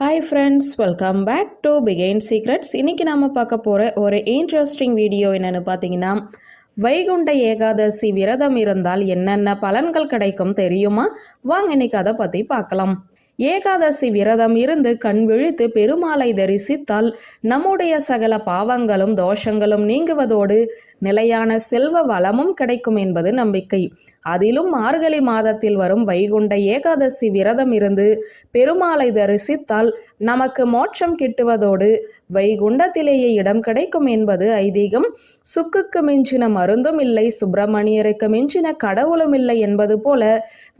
Hi friends welcome back to begin secrets இன்றைக்கி நாம் பார்க்க போகிற ஒரு இன்ட்ரெஸ்டிங் வீடியோ என்னென்னு பார்த்தீங்கன்னா வைகுண்ட ஏகாதசி விரதம் இருந்தால் என்னென்ன பலன்கள் கிடைக்கும் தெரியுமா? வாங்க இன்னைக்கு அதை பற்றி பார்க்கலாம். ஏகாதசி விரதம் இருந்து கண் விழித்து பெருமாளை தரிசித்தால் நம்முடைய சகல பாவங்களும் தோஷங்களும் நீங்குவதோடு நிலையான செல்வ வளமும் கிடைக்கும் என்பது நம்பிக்கை. அதிலும் மார்கழி மாதத்தில் வரும் வைகுண்ட ஏகாதசி விரதம் இருந்து பெருமாளை தரிசித்தால் நமக்கு மோட்சம் கிட்டுவதோடு வைகுண்டத்திலேயே இடம் கிடைக்கும் என்பது ஐதீகம். சுக்குக்கு மிஞ்சின மருந்தும் இல்லை சுப்பிரமணியருக்கு மிஞ்சின கடவுளும் இல்லை என்பது போல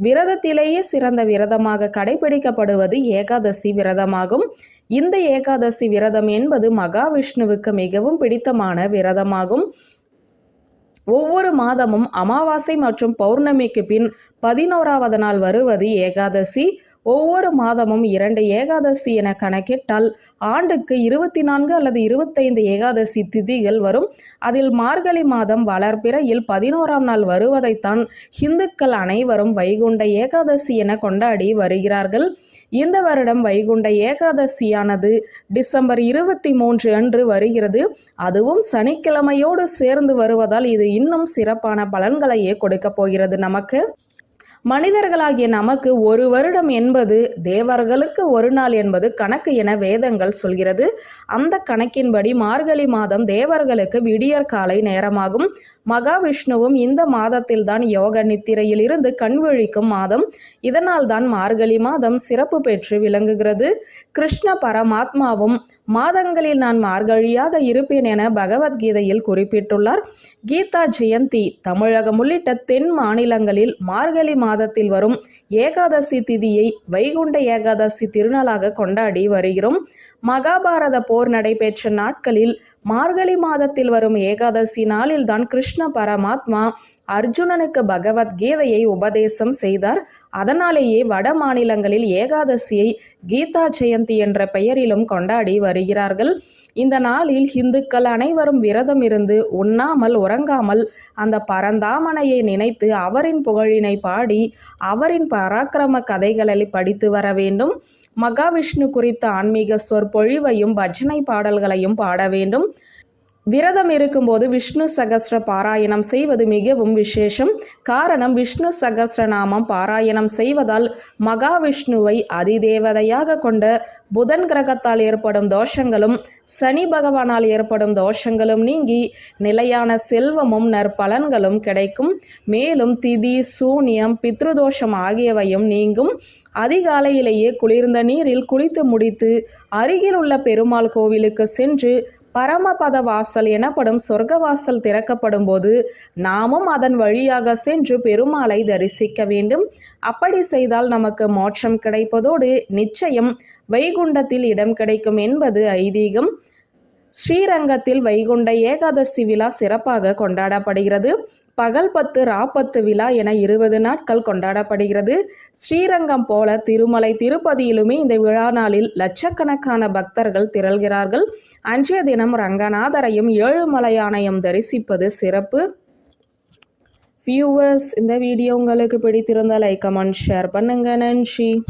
விரதத்திலேயே சிறந்த விரதமாக கடைபிடிக்கப்படுவது ஏகாதசி விரதமாகும். இந்த ஏகாதசி விரதம் என்பது மகாவிஷ்ணுவுக்கு மிகவும் பிடித்தமான விரதமாகும். ஒவ்வொரு மாதமும் அமாவாசை மற்றும் பௌர்ணமிக்கு பின் பதினோராவது நாள் வருவது ஏகாதசி ஒவ்வொரு மாதமும் இரண்டு ஏகாதசி என கணக்கிட்டால் ஆண்டுக்கு இருபத்தி நான்கு அல்லது இருபத்தைந்து ஏகாதசி திதிகள் வரும். அதில் மார்கழி மாதம் வளர்பிறையில் பதினோராம் நாள் வருவதைத்தான் இந்துக்கள் அனைவரும் வைகுண்ட ஏகாதசி என கொண்டாடி வருகிறார்கள். இந்த வருடம் வைகுண்ட ஏகாதசியானது டிசம்பர் இருபத்தி மூன்று அன்று வருகிறது. அதுவும் சனிக்கிழமையோடு சேர்ந்து வருவதால் இது இன்னும் சிறப்பான பலன்களையே கொடுக்க போகிறது நமக்கு. மனிதர்களாகிய நமக்கு ஒரு வருடம் என்பது தேவர்களுக்கு ஒரு நாள் என்பது கணக்கு என வேதங்கள் சொல்கிறது. அந்த கணக்கின்படி மார்கழி மாதம் தேவர்களுக்கு விடியற் காலை நேரமாகும். மகாவிஷ்ணுவும் இந்த மாதத்தில்தான் யோக நித்திரையில் இருந்து கண்விழிக்கும் மாதம். இதனால் தான் மார்கழி மாதம் சிறப்பு பெற்று விளங்குகிறது. கிருஷ்ண பரமாத்மாவும் மாதங்களில் நான் மார்கழியாக இருப்பேன் என பகவத்கீதையில் குறிப்பிட்டுள்ளார். கீதா ஜெயந்தி தமிழகம் உள்ளிட்ட தென் மாநிலங்களில் மார்கழி மாதத்தில் வரும் ஏகாதசி திதியை வைகுண்ட ஏகாதசி திருநாளாக கொண்டாடி வருகிறோம். மகாபாரத போர் நடைபெற்ற நாட்களில் மார்கழி மாதத்தில் வரும் ஏகாதசி நாளில்தான் கிருஷ்ண பரமாத்மா அர்ஜுனனுக்கு பகவத்கீதையை உபதேசம் செய்தார். அதனாலேயே வட மாநிலங்களில் ஏகாதசியை கீதா ஜெயந்தி என்ற பெயரிலும் கொண்டாடி வருகிறார்கள். இந்த நாளில் இந்துக்கள் அனைவரும் விரதம் இருந்து உண்ணாமல் உறங்காமல் அந்த பரந்தாமனையை நினைத்து அவரின் புகழினை பாடி அவரின் பராக்கிரம கதைகளை படித்து வர வேண்டும். மகாவிஷ்ணு குறித்த ஆன்மீக சொற்பொழிவையும் பஜனை பாடல்களையும் பாட வேண்டும். விரதம் இருக்கும்போது விஷ்ணு சகஸ்ர பாராயணம் செய்வது மிகவும் விசேஷம். காரணம் விஷ்ணு சகஸ்ர நாமம் பாராயணம் செய்வதால் மகாவிஷ்ணுவை அதிதேவதையாக கொண்ட புதன் கிரகத்தால் ஏற்படும் தோஷங்களும் சனி பகவானால் ஏற்படும் தோஷங்களும் நீங்கி நிலையான செல்வமும் நற்பலன்களும் கிடைக்கும். மேலும் திதி சூனியம் பித்ருதோஷம் ஆகியவையும் நீங்கும். அதிகாலையிலேயே குளிர்ந்த நீரில் குளித்து முடித்து அருகில் உள்ள பெருமாள் கோவிலுக்கு சென்று பரமபத வாசல் எனப்படும் சொர்க்க வாசல் திறக்கப்படும் போது நாமும் அதன் வழியாக சென்று பெருமாளை தரிசிக்க வேண்டும். அப்படி செய்தால் நமக்கு மோட்சம் கிடைப்பதோடு நிச்சயம் வைகுண்டத்தில் இடம் கிடைக்கும் என்பது ஐதீகம். ஸ்ரீரங்கத்தில் வைகுண்ட ஏகாதசி விழா சிறப்பாக கொண்டாடப்படுகிறது. பகல் பத்து ராப்பத்து விழா என இருபது நாட்கள் கொண்டாடப்படுகிறது. ஸ்ரீரங்கம் போல திருமலை திருப்பதியிலுமே இந்த விழா நாளில் லட்சக்கணக்கான பக்தர்கள் திரள்கிறார்கள். அன்றைய தினம் ரங்கநாதரையும் ஏழுமலையானையும் தரிசிப்பது சிறப்பு. வியூவர்ஸ் இந்த வீடியோ உங்களுக்கு பிடித்திருந்தால் லைக் கமெண்ட் ஷேர் பண்ணுங்க. நன்றி.